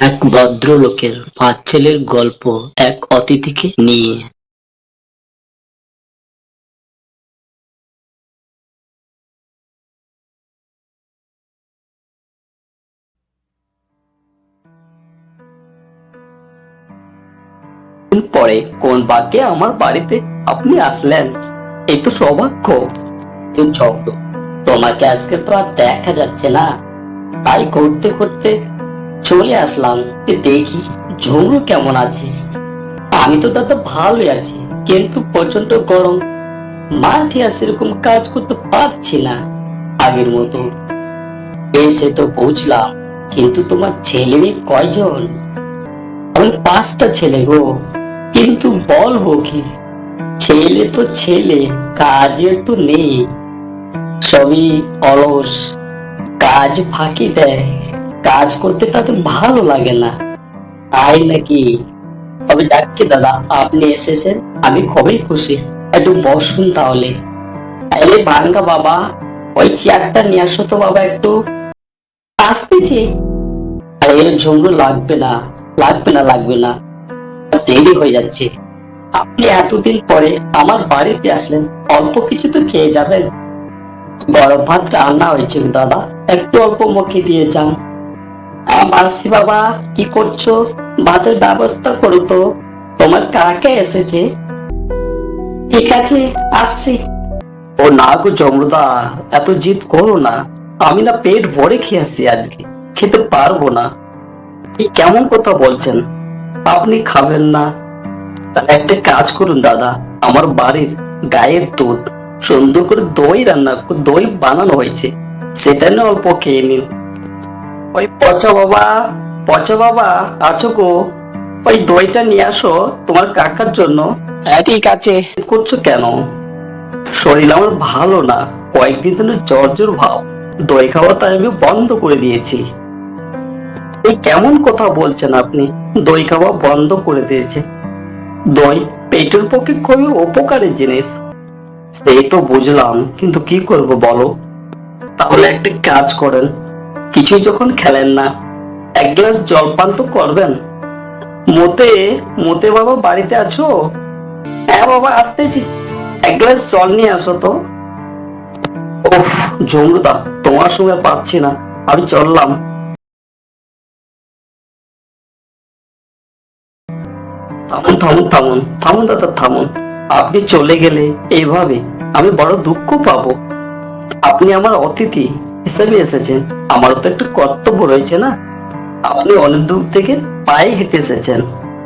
এক ভদ্রলোকের পাঁচ ছেলের গল্প এক অতিথিকে নিয়ে। পরে কোন বাক্যে আমার বাড়িতে আপনি আসলেন? এই তো সৌভাগ্য। তোমাকে আজকে তো আর দেখা যাচ্ছে না। তাই করতে করতে চলে আসলাম। দেখি ঝুমরু কেমন আছে? আমি তো দাদা ভালোই আছি, কিন্তু প্রচণ্ড গরম। মাঠে আর সেরকম কাজ করতে পারছি না আগের মতো। এসে তো পৌঁছলাম কিন্তু তোমার ছেলে মেয়ে কয়জন? আমি পাঁচটা ছেলে গো, কিন্তু বলব কি? ছেলে তো ছেলে, কাজের তো নেই। সবই অলস, কাজ ফাঁকি দেয়। কাজ করতে তাদের ভালো লাগে না। তাই নাকি? তবে যাকে দাদা, আপনি এসেছেন, আমি খুবই খুশি। একটু বসুন তাহলে। ভাঙ্গা বাবা, ওই চেয়ারটা নিয়ে আসো তো বাবা একটু। আসতেছি লাগবে না লাগবে না লাগবে না। দেরি হয়ে যাচ্ছে। আপনি এতদিন পরে আমার বাড়িতে আসলেন, অল্প কিছু তো খেয়ে যাবেন। গরম ভাত রান্না হয়েছে দাদা, একটু অল্প মুখে দিয়ে যান। মাসি বাবা, কি করছ? ভাতের ব্যবস্থা করো তো। তোমার কাকে এসেছে? ঠিক আছে, আসছি। ও না গো জমরদা এত জিদ করো না। আমি না পেট ভরে খেয়ে আসছি আজকে, খেতে পারব না। কেমন কথা বলছেন? আপনি খাবেন না। একটা কাজ করুন দাদা, আমার বাড়ির গায়ের দুধ সুন্দর করে দই রান্না, দই বানানো হয়েছে। সেটা নিয়ে অল্প খেয়ে নিন। ওই পচা বাবা পচা বাবা আছো গো। ওই দইটা নিয়ে আসো তোমার কাকার জন্য। হ্যাঁ ঠিক আছে। করছ কেন? শরীর আমার ভালো না কয়েকদিন ধরে জ্বর জ্বর ভাব। দই খাওয়া তাই আমি বন্ধ করে দিয়েছি। এই কেমন কথা বলছেন আপনি? দই খাওয়া বন্ধ করে দিয়েছে। দই পেটের পক্ষে খুবই উপকারী জিনিস। সেই তো বুঝলাম কিন্তু কি করব বলো? তাহলে একটা কাজ করেন। কিছুই যখন খেলেন না, এক গ্লাস জল পান তো করবেন। মোতে মোতে বাবা বাড়িতে আছো? হ্যাঁ বাবা, আসতেছি। এক গ্লাস জল নিয়ে আসো তো। ওহ ঝুমরুদা, তোমার সঙ্গে পাচ্ছি না। আমি চললাম। থামুন থামুন থামুন থামুন দাদা, থামুন। আপনি চলে গেলে এইভাবে আমি বড় দুঃখ পাবো। আপনি আমার অতিথি। হিসেবে এসেছেন। আমারও তো একটু কর্তব্য রয়েছে না। আপনি অনেক দূর থেকে পায়ে হেঁটে এসেছেন।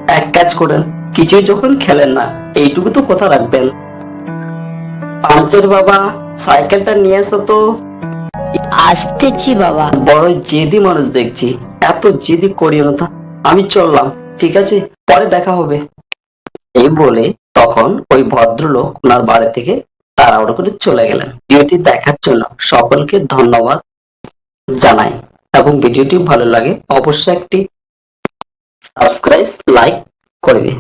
এক কাজ করেন কিছুই যখন খেলেন না এইটুকু তো কথা রাখবেন। পাঞ্চের বাবা সাইকেলটা নিয়ে এসো তো। আসতেছি বাবা। বড় জেদি মানুষ দেখছি। এত জেদি করিও না। আমি চললাম ঠিক আছে? পরে দেখা হবে। এই বলে তখন ওই ভদ্রলোক ওনার বাড়ি থেকে তাড়াহুড়ো করে চলে গেলেন। ভিডিওটি দেখার জন্য সকলকে ধন্যবাদ জানাই এবং ভিডিওটি ভালো লাগে অবশ্যই একটি সাবস্ক্রাইব লাইক করবে